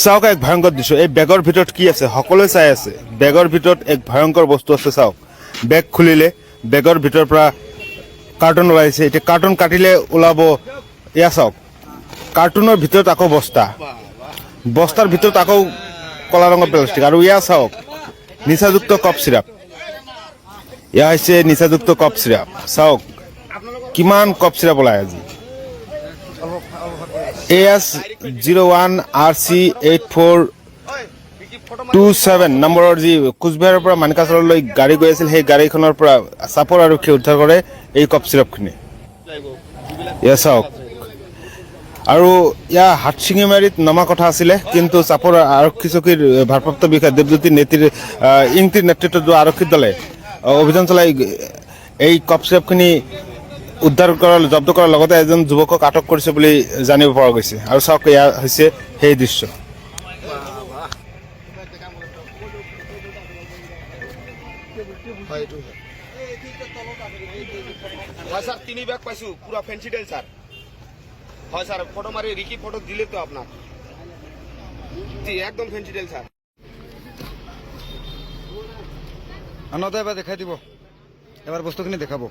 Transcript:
চাওক, এক ভয়ংকৰ দৃশ্য। এই বেগৰ ভিতৰত কি আছে? সকলোৱে চাই আছে। বেগৰ ভিতৰত এক ভয়ংকৰ বস্তু আছে, চাওক। বেগ খুলিলে বেগৰ ভিতৰৰ পৰা কাৰ্টুন ওলাইছে এতিয়া কাৰ্টুন কাটিলে ওলাব। এয়া চাওক। কাৰ্টুনৰ ভিতৰত আকৌ বস্তা। বস্তাৰ ভিতৰত আকৌ কলা ৰঙৰ প্লাষ্টিক। আৰু এয়া চাওক। নিচাযুক্ত কফ চিৰাপ। এয়া হৈছে নিচাযুক্ত কফ চিৰাপ। চাওক, কিমান কফ চিৰাপ ওলাই আজি। A S zero' one R C eight four two seven নম্বৰৰ যি কোচবিহাৰৰ পৰা মানিকাচৰলৈ গাড়ী গৈ আছিল সেই গাড়ীখনৰ পৰা চাপৰ আৰক্ষীয়ে উদ্ধাৰ কৰে এই কফ চিৰাপখিনি এয়া চাওক আৰু ইয়াৰ হাতচিঙিমাৰীত নমা কথা আছিলে কিন্তু চাপৰ আৰক্ষী চকীৰ ভাৰপ্ৰাপ্ত বিষয়া দেৱজ্যোতি নেত্ৰীৰ আহ, ইংটিৰ নেতৃত্বত যোৱা দলে অভিযান চলাই এই কফ চিৰাপখিনি উদ্ধাৰ কৰাৰ জব্দ কৰাৰ লগতে এজন যুৱকক আটক কৰিছে বুলি জানিব পৰা গৈছে। আৰু চাওক এয়া হৈছে সেই দৃশ্য। হয় স্যার তিনি ব্যাগ পাইছো। পুরা ফেন্সিডেল স্যার। হয় স্যার ফটো মারি রিকি ফটো দিলে তো আপনার জি একদম ফেন্সিডেল স্যার। আনতে এবাৰ দেখাই দিব। এবাৰ বস্তুখিনি দেখাব।